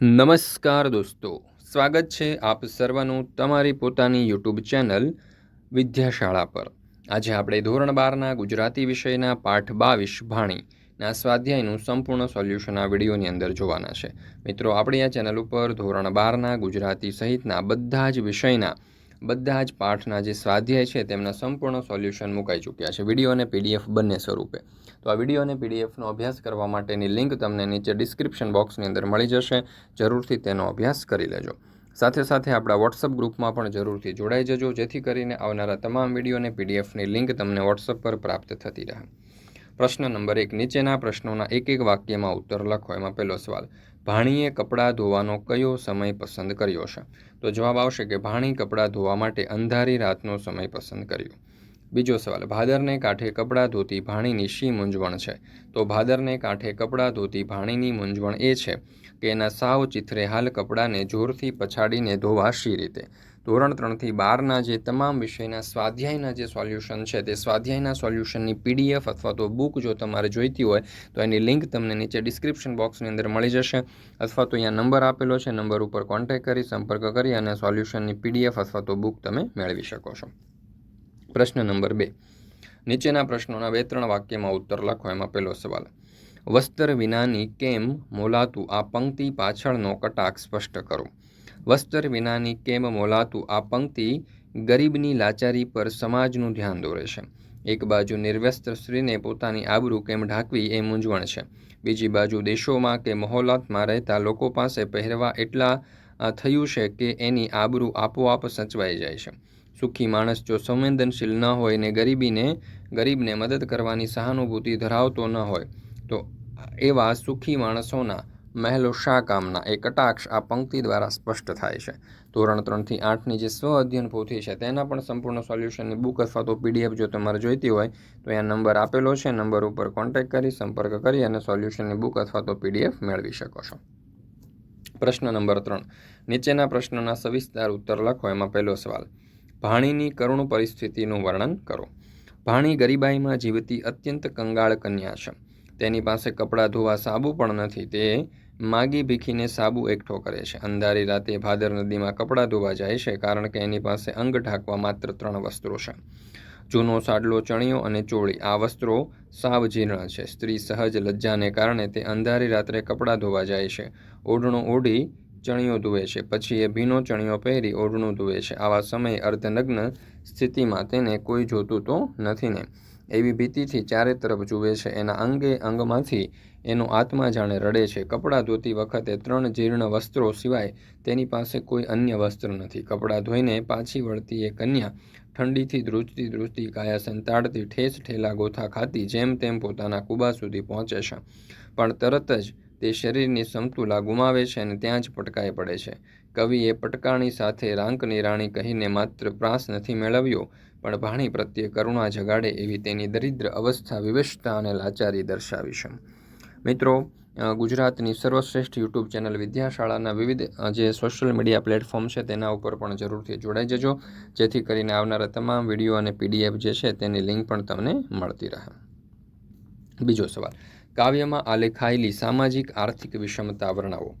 નમસ્કાર દોસ્તો, સ્વાગત છે આપ સર્વનું તમારી પોતાની યુટ્યુબ ચેનલ વિદ્યાશાળા પર. આજે આપણે ધોરણ બારના ગુજરાતી વિષયના પાઠ બાવીસ ભાણીના સ્વાધ્યાયનું સંપૂર્ણ સોલ્યુશન આ વિડીયોની અંદર જોવાના છે. મિત્રો, આપણી આ ચેનલ ઉપર ધોરણ બારના ગુજરાતી સહિતના બધા જ વિષયના બધા જ પાઠના જે સ્વાધ્યાય છે તેમના સંપૂર્ણ સોલ્યુશન મુકાઈ ચૂક્યા છે. વીડિયો અને પીડીએફ બંને સ્વરૂપે. તો આ વીડિયો અને પીડીએફનો અભ્યાસ કરવા માટેની લિંક તમને નીચે ડિસ્ક્રિપ્શન બોક્સની અંદર મળી જશે. જરૂરથી તેનો અભ્યાસ કરી લેજો. સાથે સાથે આપણા વોટ્સઅપ ગ્રુપમાં પણ જરૂરથી જોડાઈ જજો, જેથી કરીને આવનારા તમામ વીડિયો અને પીડીએફની લિંક તમને વોટ્સઅપ પર પ્રાપ્ત થતી રહે. પ્રશ્ન નંબર એક, નીચેના પ્રશ્નોના એક એક વાક્યમાં ઉત્તર લખો. એમાં પહેલો સવાલ ભાણીએ કપડાં ધોવાનો કયો સમય પસંદ કર્યો છે? તો જવાબ આવશે કે ભાણી કપડાં ધોવા માટે અંધારી રાતનો સમય પસંદ કર્યો. બીજો સવાલ, ભાદરને કાંઠે કપડાં ધોતી ભાણીની શી મૂંઝવણ છે? તો ભાદરને કાંઠે કપડાં ધોતી ભાણીની મૂંઝવણ એ છે કે એના સાવ ચિથરે હાલ કપડાને જોરથી પછાડીને ધોવા શી રીતે? ધોરણ ત્રણથી બારના જે તમામ વિષયના સ્વાધ્યાયના જે સોલ્યુશન છે તે સ્વાધ્યાયના સોલ્યુશનની પીડીએફ અથવા તો બુક જો તમારે જોઈતી હોય, તો એની લિંક તમને નીચે ડિસ્ક્રિપ્શન બોક્સની અંદર મળી જશે. અથવા તો અહીંયા નંબર આપેલો છે, નંબર ઉપર કોન્ટેક્ટ કરી, સંપર્ક કરી અને સોલ્યુશનની પીડીએફ અથવા તો બુક તમે મેળવી શકો છો. પ્રશ્ન નંબર બે. નીચેના પ્રશ્નોના બે ત્રણ વાક્યમાં ઉત્તર લખો, એમાં પહેલો સવાલ. વસ્ત્ર વિનાની કેમ મોલાતું આ પંક્તિ પાછળનો કટાક્ષ સ્પષ્ટ કરો? વસ્ત્ર વિનાની કેમ મોલાતું આ પંક્તિ ગરીબની લાચારી પર સમાજનું ધ્યાન દોરે છે. એક બાજુ નિર્વ્યસ્ત સ્ત્રીને પોતાની આબરૂ કેમ ઢાંકવી એ મૂંઝવણ છે. બીજી બાજુ દેશોમાં કે મહોલાતમાં રહેતા લોકો પાસે પહેરવા એટલા થયું છે કે એની આબરૂ આપોઆપ સચવાઈ જાય છે. સુખી માણસ જો સંવેદનશીલ ન હોય ને ગરીબીને, ગરીબને મદદ કરવાની સહાનુભૂતિ ધરાવતો ન હોય, તો એવા સુખી માણસોના મહેલો શા કામના? એ કટાક્ષ આ પંક્તિ દ્વારા સ્પષ્ટ થાય છે. ધોરણ ત્રણથી આઠની જે સ્વ અધ્યયન પોથી છે, તેના પણ સંપૂર્ણ સોલ્યુશનની બુક અથવા તો પીડીએફ જો તમારે જોઈતી હોય, તો અહીંયા નંબર આપેલો છે. નંબર ઉપર કોન્ટેક્ટ કરી, સંપર્ક કરી અને સોલ્યુશનની બુક અથવા તો પીડીએફ મેળવી શકો છો. પ્રશ્ન નંબર ત્રણ. નીચેના પ્રશ્નના સવિસ્તાર ઉત્તર લખો. એમાં પહેલો સવાલ. ભાણીની કરુણ પરિસ્થિતિનું વર્ણન કરો. ભાણી ગરીબાઈમાં જીવતી અત્યંત કંગાળ કન્યા છે. તેની પાસે કપડાં ધોવા સાબુ પણ નથી. તે માગી ભીખીને સાબુ એકઠો કરે છે. અંધારી રાતે ભાદર નદીમાં કપડાં ધોવા જાય છે કારણ કે એની પાસે અંગ ઢાંકવા માત્ર ત્રણ વસ્ત્રો છે. જૂનો સાડલો, ચણિયો અને ચોળી આ વસ્ત્રો સાવ જીર્ણ છે. સ્ત્રી સહજ લજ્જાને કારણે તે અંધારી રાત્રે કપડાં ધોવા જાય છે. ઓઢણો ઓઢી ચણિયો ધુએ છે. પછી એ ભીનો ચણિયો પહેરી ઓઢણું ધુએ છે. આવા સમયે અર્ધનગ્ન સ્થિતિમાં તેને કોઈ જોતું તો નથી ને. એવી ભીતિથી ચારે તરફ જુએ છે. એના અંગે, અંગમાંથી એનો આત્મા જાણે રડે છે. કપડાં ધોતી વખતે ત્રણ જીર્ણ વસ્ત્રો સિવાય તેની પાસે કોઈ અન્ય વસ્ત્ર નથી. કપડાં ધોઈને પાછી વળતી એ કન્યા ઠંડીથી ધ્રુજતી ધ્રુજતી કાયા સંતાડતી ઠેસ ઠેલા ગોથા ખાતી જેમ તેમ પોતાના કુબા સુધી પહોંચે છે. પણ તરત જ તે શરીરની સમતુલા ગુમાવે છે અને ત્યાં જ પટકાઈ પડે છે. કવિએ પટકાણી સાથે રાંકની રાણી કહીને માત્ર પ્રાસ નથી મેળવ્યો પણ ભાણી પ્રત્યે કરુણા જગાડે એવી તેની દરિદ્ર અવસ્થા વિવશતા અને લાચારી દર્શાવીશું મિત્રો ગુજરાતની સર્વશ્રેષ્ઠ યુટ્યુબ ચેનલ વિદ્યાશાળાના વિવિધ જે સોશિયલ મીડિયા પ્લેટફોર્મ છે તેના ઉપર પણ જરૂરથી જોડાઈ જજો. જેથી કરીને આવનારા તમામ વીડિયો અને પીડીએફ જે છે તેની લિંક પણ તમને મળતી રહે. બીજો સવાલ. કાવ્યમાં આલેખાયેલી સામાજિક આર્થિક વિષમતા વર્ણવો.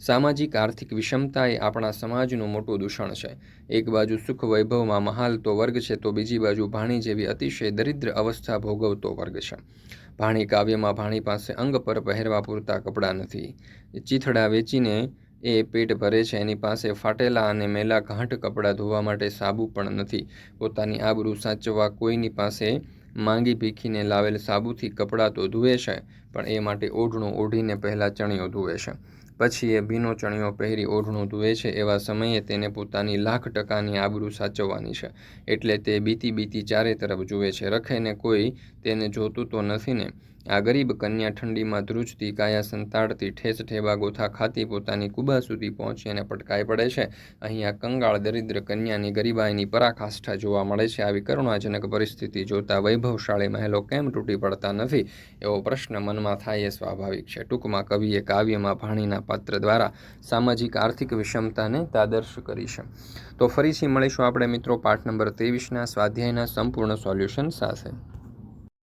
સામાજિક આર્થિક વિષમતા એ આપણા સમાજનું મોટું દૂષણ છે. એક બાજુ સુખ વૈભવમાં મહાલતો વર્ગ છે, તો બીજી બાજુ ભાણી જેવી અતિશય દરિદ્ર અવસ્થા ભોગવતો વર્ગ છે. ભાણી કાવ્યમાં ભાણી પાસે અંગ પર પહેરવા પૂરતા કપડાં નથી. ચીથડા વેચીને એ પેટ ભરે છે, એની પાસે ફાટેલા અને મેલા ઘાંટ કપડાં ધોવા માટે સાબુ પણ નથી. પોતાની આબરૂ સાચવવા કોઈની પાસે માંગી ભીખીને લાવેલ સાબુથી કપડાં તો ધુએ છે, પણ એ માટે ઓઢણું ઓઢીને પહેલાં ચણિયો ધુએ છે. પછી એ ભીનો ચણિયો પહેરી ઓઢણું ધુએ છે, એવા સમયે તેને પોતાની લાખ ટકાની આબરૂ સાચવવાની છે. એટલે તે બીતી બીતી ચારે તરફ જુએ છે. રખેને કોઈ તેને જોતું તો નથી ને આ ગરીબ કન્યા ઠંડીમાં ધ્રુજતી, કાયા સંતાડતી, ઠેસ ઠેવા ગોથા ખાતી પોતાની કુબા સુધી પહોંચી અને પટકાઈ પડે છે. અહીં આ કંગાળ દરિદ્ર કન્યાની ગરીબાઈની પરાકાષ્ઠા જોવા મળે છે. આવી કરુણાજનક પરિસ્થિતિ જોતા વૈભવશાળી મહેલો કેમ તૂટી પડતા નથી? એવો પ્રશ્ન મનમાં થાય એ સ્વાભાવિક છે. ટૂંકમાં કવિએ કાવ્યમાં ભાણીના પાત્ર દ્વારા સામાજિક આર્થિક વિષમતાને તાદર્શ કરી છે. તો ફરીથી મળીશું આપણે મિત્રો પાઠ નંબર ત્રેવીસના સ્વાધ્યાયના સંપૂર્ણ સોલ્યુશન સાથે.